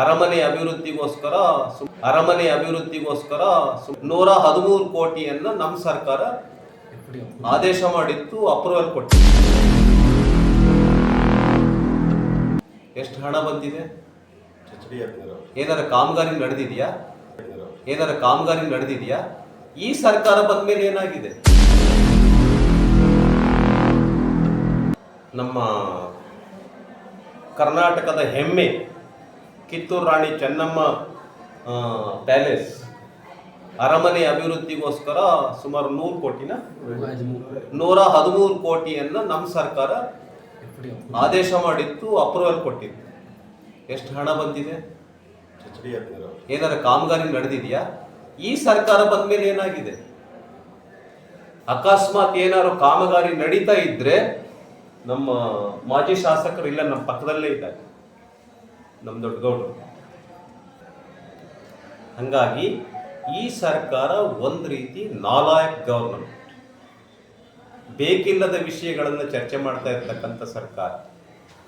ಅರಮನೆ ಅಭಿವೃದ್ಧಿಗೋಸ್ಕರ ಅರಮನೆ ಅಭಿವೃದ್ಧಿಗೋಸ್ಕರ ನೂರ ಹದಿಮೂರು ಕೋಟಿಯನ್ನ ನಮ್ಮ ಸರ್ಕಾರ ಆದೇಶ ಮಾಡಿತ್ತು ಅಪ್ರೂವಲ್ ಕೊಟ್ಟಿತ್ತು. ಎಷ್ಟು ಹಣ ಬಂದಿದೆ? ಏನಾರ ಕಾಮಗಾರಿ ನಡೆದಿದೆಯಾ? ಏನಾರ ಕಾಮಗಾರಿ ನಡೆದಿದೆಯಾ? ಈ ಸರ್ಕಾರ ಬಂದ ಮೇಲೆ ಏನಾಗಿದೆ? ನಮ್ಮ ಕರ್ನಾಟಕದ ಹೆಮ್ಮೆ ಕಿತ್ತೂರು ರಾಣಿ ಚೆನ್ನಮ್ಮ ಪ್ಯಾಲೇಸ್. ಅರಮನೆ ಅಭಿವೃದ್ಧಿಗೋಸ್ಕರ ಸುಮಾರು ನೂರು ಕೋಟಿನ ನೂರ ಹದಿಮೂರು ಕೋಟಿಯನ್ನು ನಮ್ಮ ಸರ್ಕಾರ ಆದೇಶ ಮಾಡಿತ್ತು, ಅಪ್ರೂವಲ್ ಕೊಟ್ಟಿತ್ತು. ಎಷ್ಟು ಹಣ ಬಂದಿದೆ? ಏನಾರ ಕಾಮಗಾರಿ ನಡೆದಿದೆಯಾ? ಈ ಸರ್ಕಾರ ಬಂದ್ಮೇಲೆ ಏನಾಗಿದೆ? ಅಕಸ್ಮಾತ್ ಏನಾದ್ರು ಕಾಮಗಾರಿ ನಡೀತಾ ಇದ್ರೆ ನಮ್ಮ ಮಾಜಿ ಶಾಸಕರು ಇಲ್ಲ, ನಮ್ಮ ಪಕ್ಕದಲ್ಲೇ ಇದ್ದಾರೆ. ನಮ್ಮ ದೊಡ್ಡಗೌಡರು. ಹಂಗಾಗಿ ಈ ಸರ್ಕಾರ ಒಂದು ರೀತಿ ನಾಲಾಯಕ್ ಗವರ್ನಮೆಂಟ್ ಬೇಕಿಲ್ಲದ ವಿಷಯಗಳನ್ನು ಚರ್ಚೆ ಮಾಡ್ತಾ ಇರ್ತಕ್ಕಂಥ ಸರ್ಕಾರ.